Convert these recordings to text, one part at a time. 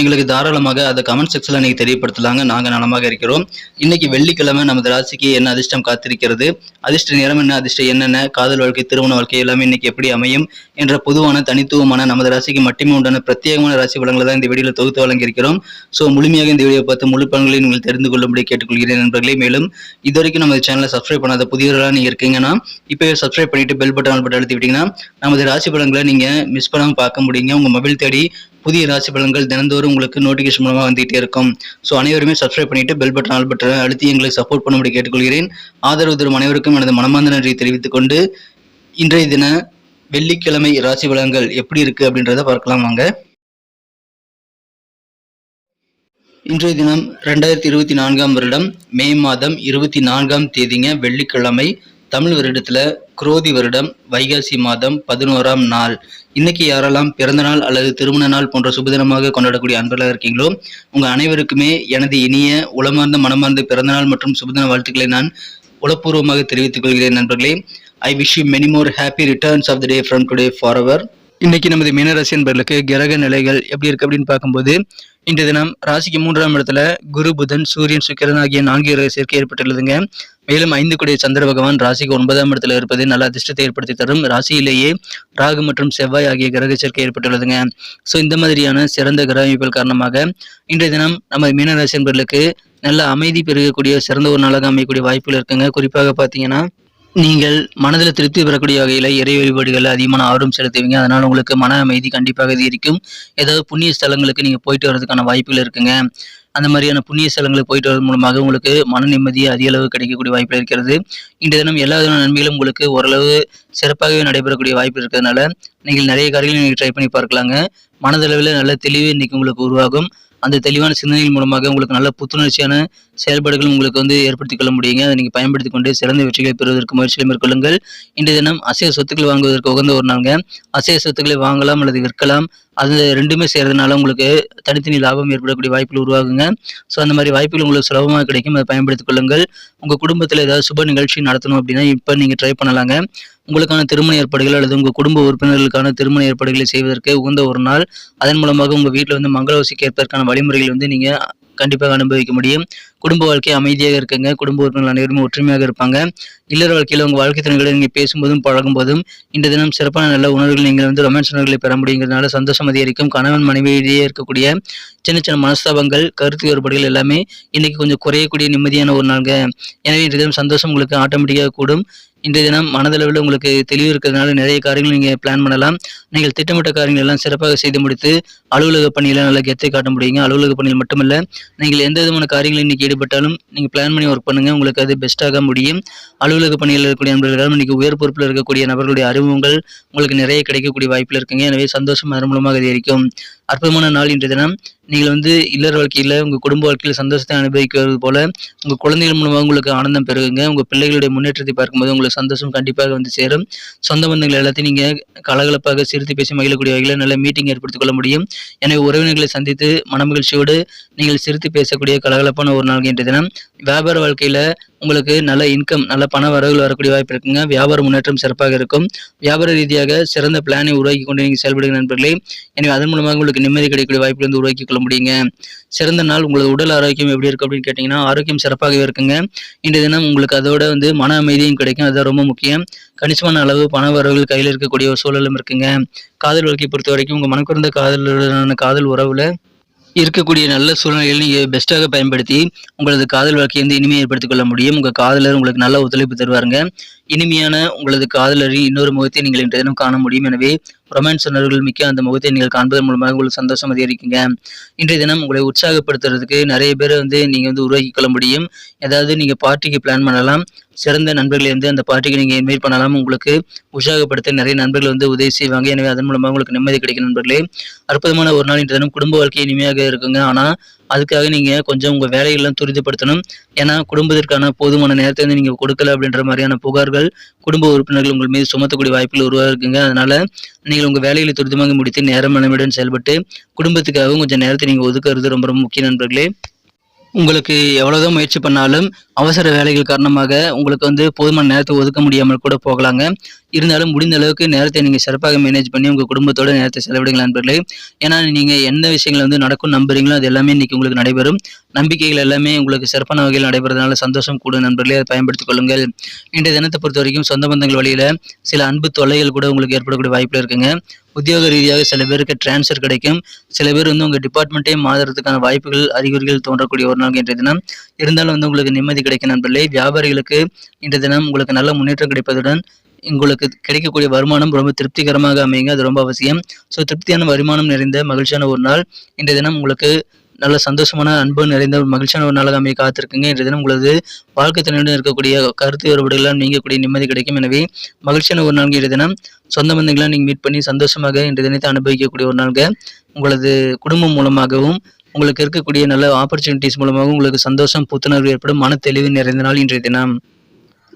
எங்களுக்கு தாராளமாக அதை கமெண்ட் செக்ஷனில் நீங்கள் தெரியப்படுத்தலாங்க. நாங்கள் நலமாக இருக்கிறோம். இன்னைக்கு வெள்ளிக்கிழமை நமது ராசிக்கு என்ன அதிர்ஷ்டம் காத்திருக்கிறது? அதிர்ஷ்ட நேரம் என்ன அதிர்ஷ்டம் என்னென்ன காதல் வாழ்க்கை திருமண வாழ்க்கை எல்லாமே இன்னைக்கு எப்படி அமையும் என்ற பொதுவான தனித்துவமான நமது ராசிக்கு மட்டுமே உண்டான பிரத்யேகமான ராசி பலன்களை தான் இந்த வீடியோவில் தொகுத்து வழங்கியிருக்கிறோம். ஸோ முழுமையாக இந்த வீடியோ பார்த்து முழு பலன்களையும் நீங்கள் தெரிந்து கொள்ளும்படி கேட்டுக்கொள்கிறேன் நண்பர்களே. மேலும் இது வரைக்கும் நமது சேனலை சப்ஸ்கிரைப் பண்ணாத புதியவர்களாக நீங்கள் இருக்கீங்கன்னா இப்போ சப்ஸ்கிரைப் பண்ணிட்டு பெல் பட்டன் பட்டன் அழுத்தி விட்டீங்கன்னா நமது ராசி பலன்களை நீங்கள் மிஸ் பண்ணாமல் பார்க்க முடியுங்க. உங்கள் மொபைல் தேடி புதிய ராசி பலன்கள் தினந்தோறும் உங்களுக்கு நோட்டிஃபிகேஷன் மூலமாக வந்துகிட்டே இருக்கும். ஸோ அனைவருமே சப்ஸ்கிரைப் பண்ணிட்டு பெல் பட்டன் ஆல் பட்டன் அழுத்தி எங்களை சப்போர்ட் பண்ணும்படி கேட்டுக்கொள்கிறேன். ஆதரவு தரும் அனைவருக்கும் எனது மனமார்ந்த நன்றியை தெரிவித்துக் கொண்டு இன்றைய தின வெள்ளிக்கிழமை ராசி பலன்கள் எப்படி இருக்கு அப்படின்றத பார்க்கலாம் வாங்க. இன்றைய தினம் ரெண்டாயிரத்தி இருபத்தி நான்காம் வருடம் மே மாதம் இருபத்தி நான்காம் தேதிங்க வெள்ளிக்கிழமை. தமிழ் வருடத்தில் குரோதி வருடம் வைகாசி மாதம் பதினோராம் நாள். இன்னைக்கு யாரெல்லாம் பிறந்த நாள் அல்லது திருமண நாள் போன்ற சுபதினமாக கொண்டாடக்கூடிய அன்பர்களாக இருக்கீங்களோ உங்க அனைவருக்குமே எனது இனிய உளமார்ந்த மனமார்ந்த பிறந்தநாள் மற்றும் சுபதின வாழ்த்துக்களை நான் உளப்பூர்வமாக தெரிவித்துக் கொள்கிறேன் நண்பர்களே. I wish you many more happy returns of the day from today for our இன்னைக்கு நமது மீனராசி என்பர்களுக்கு கிரக நிலைகள் எப்படி இருக்கு அப்படின்னு பார்க்கும்போது இன்றைய தினம் ராசிக்கு மூன்றாம் இடத்துல குரு புதன் சூரியன் சுக்கிரன் ஆகிய நான்கு கிரக சேர்க்கை ஏற்பட்டுள்ளதுங்க. மேலும் ஐந்து கூடிய சந்திர பகவான் ராசிக்கு ஒன்பதாம் இடத்துல இருப்பது நல்ல அதிர்ஷ்டத்தை ஏற்படுத்தி தரும். ராசியிலேயே ராகு மற்றும் செவ்வாய் ஆகிய கிரக சேர்க்கை ஏற்பட்டுள்ளதுங்க. ஸோ இந்த மாதிரியான சிறந்த கிரக அமைப்புகள் காரணமாக இன்றைய தினம் நம்ம மீனராசி என்பர்களுக்கு நல்ல அமைதி பெருகக்கூடிய சிறந்த ஒரு நாளாக அமையக்கூடிய வாய்ப்புகள் இருக்குங்க. குறிப்பாக பார்த்தீங்கன்னா நீங்கள் மனதில் திருப்தி பெறக்கூடிய வகையில் இறை வழிபாடுகள் அதிகமான ஆர்வம் செலுத்துவீங்க. அதனால் உங்களுக்கு மன அமைதி கண்டிப்பாக அதிகரிக்கும். ஏதாவது புண்ணிய ஸ்தலங்களுக்கு நீங்கள் போயிட்டு வர்றதுக்கான வாய்ப்புகள் இருக்குங்க. அந்த மாதிரியான புண்ணிய ஸ்தலங்களுக்கு போயிட்டு வரது மூலமாக உங்களுக்கு மன நிம்மதி அதிக அளவு கிடைக்கக்கூடிய வாய்ப்பு இருக்கிறது. இந்த தினம் எல்லா விதமான நன்மைகளும் உங்களுக்கு ஓரளவு சிறப்பாகவே நடைபெறக்கூடிய வாய்ப்பு இருக்கிறதுனால நீங்கள் நிறைய காரியங்களை நீங்கள் ட்ரை பண்ணி பார்க்கலாங்க. மனதளவில் நல்ல தெளிவு இன்னைக்கு உங்களுக்கு உருவாகும். அந்த தெளிவான சிந்தனைகள் மூலமாக உங்களுக்கு நல்ல புத்துணர்ச்சியான செயல்பாடுகள் உங்களுக்கு வந்து ஏற்படுத்திக் கொள்ள முடியுங்க. அதை நீங்கள் பயன்படுத்திக் கொண்டு சிறந்த வெற்றிகளை பெறுவதற்கு முயற்சிகளை மேற்கொள்ளுங்கள். இன்றைய தினம் அசைய சொத்துக்கள் வாங்குவதற்கு உகந்த ஒரு நாளுங்க. அசைய சொத்துக்களை வாங்கலாம் அல்லது விற்கலாம். அது ரெண்டுமே செய்கிறதுனால உங்களுக்கு தனித்தனி லாபம் ஏற்படக்கூடிய வாய்ப்புகள் உருவாகுங்க. ஸோ அந்த மாதிரி வாய்ப்புகள் உங்களுக்கு சுலபமாக கிடைக்கும். அதை பயன்படுத்திக் கொள்ளுங்கள். உங்கள் குடும்பத்தில் ஏதாவது சுப நிகழ்ச்சி நடத்தணும் அப்படின்னா இப்போ நீங்கள் ட்ரை பண்ணலாங்க. உங்களுக்கான திருமண ஏற்பாடுகள் அல்லது உங்கள் குடும்ப உறுப்பினர்களுக்கான திருமண ஏற்பாடுகளை செய்வதற்கு உகந்த ஒரு நாள். அதன் மூலமாக உங்கள் வீட்டில் வந்து மங்களோசி கேட்பதற்கான வழிமுறைகள் வந்து நீங்கள் கண்டிப்பாக அனுபவிக்க முடியும். குடும்ப வாழ்க்கை அமைதியாக இருக்குங்க. குடும்ப உறுப்பினர்கள் அனைவருமே ஒற்றுமையாக இருப்பாங்க. இல்லற வாழ்க்கையில் உங்கள் வாழ்க்கை திறன்களை நீங்கள் பேசும்போதும் பழகும்போதும் இந்த தினம் சிறப்பான நல்ல உணர்வுகள் நீங்கள் வந்து ரொமான்ஸ் உணர்வுகளை பெற முடியுங்கிறதுனால சந்தோஷம் அதிகரிக்கும். கணவன் மனைவியிடையே இருக்கக்கூடிய சின்ன சின்ன மனஸ்தாபங்கள் கருத்து வேறுபாடுகள் எல்லாமே இன்னைக்கு கொஞ்சம் குறையக்கூடிய நிம்மதியான ஒரு நாளுங்க. எனவே இன்றைய தினம் சந்தோஷம் உங்களுக்கு ஆட்டோமேட்டிக்காக கூடும். இன்றைய தினம் மனதளவில் உங்களுக்கு தெளிவு இருக்கிறதுனால நிறைய காரியங்கள் நீங்கள் பிளான் பண்ணலாம். நீங்கள் திட்டமிட்ட காரியங்கள் எல்லாம் சிறப்பாக செய்து முடித்து அலுவலக பணியில் நல்ல கெத்தை காட்ட முடியுங்க. அலுவலக பணியில் மட்டுமல்ல நீங்கள் எந்த விதமான காரியங்களும் இன்னைக்கு ஈடுபட்டாலும் நீங்கள் பிளான் பண்ணி ஒர்க் பண்ணுங்க. உங்களுக்கு அது பெஸ்ட்டாக முடியும். அலுவலக பணியில் இருக்கக்கூடிய நண்பர்கள் இன்னைக்கு உயர் பொறுப்பில் இருக்கக்கூடிய நபர்களுடைய அறிமுகங்கள் உங்களுக்கு நிறைய கிடைக்கக்கூடிய வாய்ப்பில் இருக்குங்க. எனவே சந்தோஷம் அதன் மூலமாக அதிகரிக்கும். அற்புதமான நாள் இன்றைய தினம். நீங்கள் வந்து இல்லற வாழ்க்கையில் உங்கள் குடும்ப வாழ்க்கையில் சந்தோஷத்தை அனுபவிக்கிறது போல உங்கள் குழந்தைகள் மூலமாக உங்களுக்கு ஆனந்தம் பெறுங்க உங்கள் பிள்ளைகளுடைய முன்னேற்றத்தை பார்க்கும்போது உங்களுக்கு சந்தோஷம் கண்டிப்பாக வந்து சேரும். சொந்த பந்தங்கள் எல்லாத்தையும் நீங்கள் கலகலப்பாக சிரித்து பேசி மகிழக்கூடிய வகையில் நல்ல மீட்டிங் ஏற்படுத்திக் கொள்ள முடியும். எனவே உறவினர்களை சந்தித்து மனமகிழ்ச்சியோடு நீங்கள் சிரித்து பேசக்கூடிய கலகலப்பான ஒரு நாள் இன்றைய தினம். வியாபார வாழ்க்கையில் உங்களுக்கு நல்ல இன்கம் நல்ல பண வரவுகள் வரக்கூடிய வாய்ப்பு இருக்குங்க. வியாபார முன்னேற்றம் சிறப்பாக இருக்கும். வியாபார ரீதியாக சிறந்த பிளானை உருவாக்கி கொண்டு நீங்கள் செயல்படுகிற நண்பர்களே. எனவே அதன் மூலமாக உங்களுக்கு நிம்மதி கிடைக்கக்கூடிய வாய்ப்பு வந்து உருவாக்கி கொள்ள முடியுங்க. சிறந்த நாள் உங்களது உடல் ஆரோக்கியம் எப்படி இருக்கு அப்படின்னு கேட்டிங்கன்னா ஆரோக்கியம் சிறப்பாகவே இருக்குங்க. இன்றைய தினம் உங்களுக்கு அதோட வந்து மன அமைதியும் கிடைக்கும். அதுதான் ரொம்ப முக்கியம். கணிசமான அளவு பண வரவுகள் கையில் இருக்கக்கூடிய ஒரு சூழலும் இருக்குங்க. காதல் வாழ்க்கையை பொறுத்த வரைக்கும் உங்கள் மனக்குறந்த காதலுடனான காதல் உறவில் இருக்கக்கூடிய நல்ல சூழ்நிலைகளை நீங்கள் பெஸ்ட்டாக பயன்படுத்தி உங்களது காதல் வாழ்க்கையை வந்து இனிமையை ஏற்படுத்திக் கொள்ள முடியும். உங்கள் காதலர் உங்களுக்கு நல்ல ஒத்துழைப்பு தருவாருங்க. இனிமையான உங்களது காதலரின் இன்னொரு முகத்தை நீங்கள் இன்றைய தினம் காண முடியும். எனவே ரொமான்ஸ் உணர்வுகள் மிக்க அந்த முகத்தை நீங்கள் காண்பதன் மூலமாக உங்களுக்கு சந்தோஷம் அதிகரிக்குங்க. இன்றைய தினம் உங்களை உற்சாகப்படுத்துறதுக்கு நிறைய பேரை வந்து நீங்கள் வந்து உருவாக்கி கொள்ள முடியும். ஏதாவது நீங்கள் பார்ட்டிக்கு பிளான் பண்ணலாம். சிறந்த நண்பர்களை வந்து அந்த பார்ட்டிக்கு நீங்கள் இன்வைட் பண்ணலாம். உங்களுக்கு உற்சாகப்படுத்த நிறைய நண்பர்கள் வந்து உதவி செய்வாங்க. எனவே அதன் மூலமாக உங்களுக்கு நிம்மதி கிடைக்கும் நண்பர்களே. அற்புதமான ஒரு நாள் இன்று தினம் குடும்ப வாழ்க்கை இனிமையாக இருக்குங்க. ஆனால் அதுக்காக நீங்கள் கொஞ்சம் உங்கள் வேலையெல்லாம் துரிதப்படுத்தணும். ஏன்னா குடும்பத்திற்கான போதுமான நேரத்தை வந்து நீங்கள் கொடுக்கல அப்படின்ற மாதிரியான புகார்கள் குடும்ப உறுப்பினர்கள் உங்கள் மீது சுமத்தக்கூடிய வாய்ப்புகள் உருவாகுங்க அதனால் நீங்கள் உங்கள் வேலைகளை துரிதமாக முடித்து நேரம் மனமுடன் செயல்பட்டு குடும்பத்துக்காகவும் கொஞ்சம் நேரத்தை நீங்கள் ஒதுக்குறது ரொம்ப ரொம்ப முக்கிய நண்பர்களே. உங்களுக்கு எவ்வளவுதான் முயற்சி பண்ணாலும் அவசர வேலைகள் காரணமாக உங்களுக்கு வந்து போதுமான நேரத்தை ஒதுக்க முடியாமல் கூட போகலாங்க. இருந்தாலும் முடிந்த அளவுக்கு நேரத்தை நீங்கள் சிறப்பாக மேனேஜ் பண்ணி உங்கள் குடும்பத்தோட நேரத்தை செலவிடுங்கள் நண்பர்களே. ஏன்னா நீங்கள் எந்த விஷயங்கள் வந்து நடக்கும் நம்புறீங்களோ அது எல்லாமே இன்றைக்கி உங்களுக்கு நடைபெறும். நம்பிக்கைகள் எல்லாமே உங்களுக்கு சிறப்பான வகையில் நடைபெறதுனால சந்தோஷம் கூட நண்பர்களே. அதை பயன்படுத்திக் கொள்ளுங்கள். இன்றைய தினத்தை பொறுத்த வரைக்கும் சொந்த பந்தங்கள் வழியில் சில அன்பு தொல்லைகள் கூட உங்களுக்கு ஏற்படக்கூடிய வாய்ப்பில் இருக்குங்க. உத்தியோக ரீதியாக சில பேருக்கு டிரான்ஸ்ஃபர் கிடைக்கும். சில பேர் வந்து உங்கள் டிபார்ட்மெண்ட்டே மாறுறதுக்கான வாய்ப்புகள் அறிகுறிகள் தோன்றக்கூடிய ஒரு நாள் இன்றைய தினம். இருந்தாலும் வந்து உங்களுக்கு நிம்மதி கிடைக்கும் நண்பர்களே. வியாபாரிகளுக்கு இன்றைய தினம் உங்களுக்கு நல்ல முன்னேற்றம் கிடைப்பதுடன் உங்களுக்கு கிடைக்கக்கூடிய வருமானம் ரொம்ப திருப்திகரமாக அமையுங்க. அது ரொம்ப அவசியம். ஸோ திருப்தியான வருமானம் நிறைந்த மகிழ்ச்சியான ஒரு நாள். இன்றைய தினம் உங்களுக்கு நல்ல சந்தோஷமான அன்பு நிறைந்த ஒரு மகிழ்ச்சியான ஒரு நாளாக அமைய காத்திருக்குங்க. இன்றைய தினம் உங்களது வாழ்க்கை துணையுடன் இருக்கக்கூடிய கருத்து வேறுபாடுகளால் நீங்கக்கூடிய நிம்மதி கிடைக்கும். எனவே மகிழ்ச்சியான ஒரு நாள் இன்றைய தினம். சொந்த பந்தங்களை நீங்கள் மீட் பண்ணி சந்தோஷமாக இன்றைய தினத்தை அனுபவிக்கக்கூடிய ஒரு நாள்க உங்களது குடும்பம் மூலமாகவும் உங்களுக்கு இருக்கக்கூடிய நல்ல ஆப்பர்ச்சுனிட்டிஸ் மூலமாகவும் உங்களுக்கு சந்தோஷம் புத்துணர்வு ஏற்படும் மன தெளிவு நிறைந்த நாள் இன்றைய தினம்.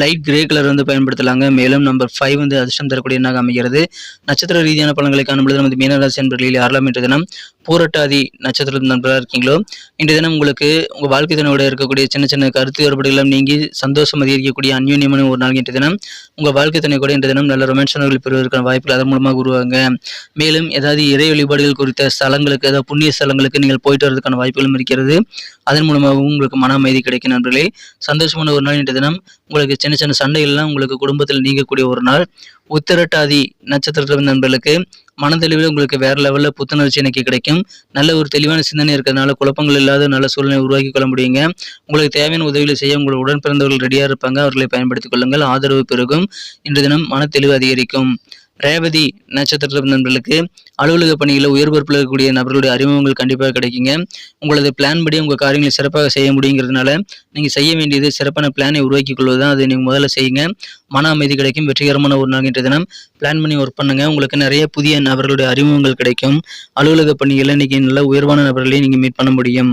லைட் கிரே கலர் வந்து பயன்படுத்தலாங்க. மேலும் நம்பர் ஃபைவ் வந்து அதிர்ஷ்டம் தரக்கூடிய எண்ணாக அமைகிறது. நட்சத்திர ரீதியான பலன்களை காணும்பொழுது நமது மீனராசி என்பர்களில் யாரெல்லாம் இன்றைய தினம் பூரட்டாதி நட்சத்திர நண்பராக இருக்கீங்களோ இன்றைய தினம் உங்களுக்கு உங்கள் வாழ்க்கை தினோட இருக்கக்கூடிய சின்ன சின்ன கருத்து வேறுபாடுகளும் நீங்கி சந்தோஷம் அதிகரிக்கக்கூடிய அந்யோன்யமான ஒரு நாள் இன்றைய தினம். உங்கள் வாழ்க்கை தினை கூட இன்றைய தினம் நல்ல ரொமான்ஸானவர்கள் பெறுவதற்கான வாய்ப்புகள் அதன் மூலமாக உருவாங்க மேலும் ஏதாவது இறை வழிபாடுகள் குறித்த ஸ்தலங்களுக்கு ஏதாவது புண்ணிய ஸ்தலங்களுக்கு நீங்கள் போயிட்டு வரதுக்கான வாய்ப்புகளும் இருக்கிறது. அதன் மூலமாகவும் உங்களுக்கு மன அமைதி கிடைக்கும் நண்பர்களே. சந்தோஷமான ஒரு நாள் இன்றைய தினம். உங்களுக்கு சின்ன சின்ன சண்டைகள்லாம் உங்களுக்கு குடும்பத்தில் நீங்கக்கூடிய ஒரு நாள். உத்திரட்டாதி நட்சத்திரத்தில் நண்பர்களுக்கு மனதெளிவில் உங்களுக்கு வேற லெவலில் புத்துணர்ச்சி எனக்கு கிடைக்கும். நல்ல ஒரு தெளிவான சிந்தனை இருக்கிறதுனால குழப்பங்கள் இல்லாத நல்ல சூழ்நிலை உருவாக்கி கொள்ள முடியுங்க. உங்களுக்கு தேவையான உதவிகளை செய்ய உங்கள் உடன் பிறந்தவர்கள் ரெடியாக இருப்பாங்க. அவர்களை பயன்படுத்திக் கொள்ளுங்கள். ஆதரவு பெருகும். இன்று தினம் மன தெளிவு அதிகரிக்கும். ரேவதி நட்சத்திர நண்பர்களுக்கு அலுவலக பணிகளில் உயர் பொறுப்பில் இருக்கக்கூடிய நபர்களுடைய அறிமுகங்கள் கண்டிப்பாக கிடைக்குங்க. உங்களது பிளான் படி உங்கள் காரியங்களை சிறப்பாக செய்ய முடியுங்கிறதுனால நீங்கள் செய்ய வேண்டியது சிறப்பான பிளானை உருவாக்கி கொள்வது தான் அதை நீங்கள் முதல்ல செய்யுங்க. மன அமைதி கிடைக்கும் வெற்றிகரமான ஒரு நாள் தினம். பிளான் பண்ணி ஒர்க் பண்ணுங்க. உங்களுக்கு நிறைய புதிய நபர்களுடைய அறிமுகங்கள் கிடைக்கும். அலுவலக பணிகளில் இன்னைக்கு நல்ல உயர்வான நபர்களையும் நீங்கள் மீட் பண்ண முடியும்.